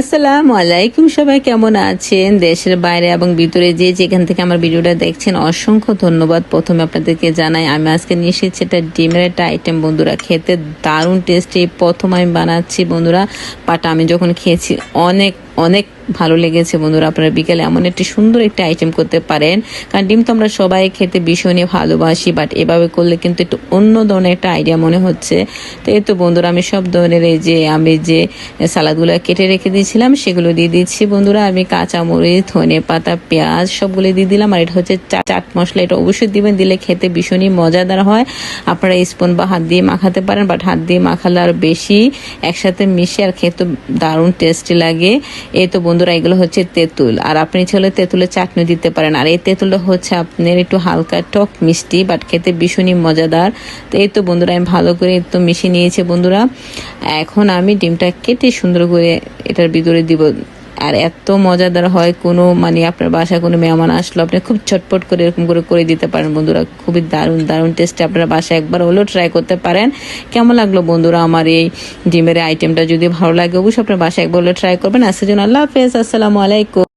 আসসালামু আলাইকুম সবাই, কেমন আছেন? দেশের বাইরে এবং ভিতরে যে যেখান থেকে আমার ভিডিওটা দেখছেন, অসংখ্য ধন্যবাদ। প্রথমে আপনাদেরকে জানাই, আমি আজকে নিয়ে এসেছি এটা ডিমের একটা আইটেম বন্ধুরা, খেতে দারুণ টেস্টি প্রথম আমি বানাচ্ছি বন্ধুরা বাট আমি যখন খেয়েছি, অনেক অনেক ভালো লেগেছে, বন্ধুরা। আপনারা বিকেলে এমন একটি সুন্দর একটি আইটেম করতে পারেন। কারণ ডিম তো আমরা সবাই খেতে ভীষণই ভালোবাসি বাট এভাবে করলে কিন্তু একটু অন্য ধরনের একটা আইডিয়া মনে হচ্ছে। তো এই তো বন্ধুরা, আমি সব ধরনের এই যে আমি যে সালাদগুলো কেটে রেখে দিয়েছিলাম, সেগুলো দিয়ে দিচ্ছি। বন্ধুরা, আমি কাঁচামরিচ, ধনে পাতা, পেঁয়াজ সবগুলো দিয়ে দিলাম, আর এটা হচ্ছে চা- চাট মশলা। এটা অবশ্যই দিবেন, দিলে খেতে ভীষণই মজাদার হয়। আপনারা স্পুন বা হাত দিয়ে মাখাতে পারেন বাট হাত দিয়ে মাখালে আর বেশি একসাথে মিশে আর খেতে দারুণ টেস্টি লাগে। এই তো বন্ধুরা, এগুলো হচ্ছে তেঁতুল। আর আপনি ছেলে তেঁতুলের চাটনি দিতে পারেন। আর এই তেঁতুলটা হচ্ছে আপনার একটু হালকা টক মিষ্টি বাট খেতে ভীষণই মজাদার। তো এই তো বন্ধুরা, আমি ভালো করে একটু মিশিয়ে নিয়েছি বন্ধুরা। এখন আমি ডিমটা কেটে সুন্দর করে এটার ভিতরে দিব। আর এত মজাদার হয় কোনো মানে আপনার বাসায় কোনো মেহমান আসলো, আপনি খুব ছটপট করে এরকম করে করে দিতে পারেন বন্ধুরা। খুবই দারুণ দারুণ টেস্টে আপনার বাসায় একবার হলেও ট্রাই করতে পারেন। কেমন লাগল বন্ধুরা আমার এই ডিমের আইটেমটা যদি ভালো লাগে, অবশ্যই আপনার বাসায় একবার হলেও ট্রাই করবেন। আজকের জন্য আল্লাহ হাফেজ, আসসালামু আলাইকুম।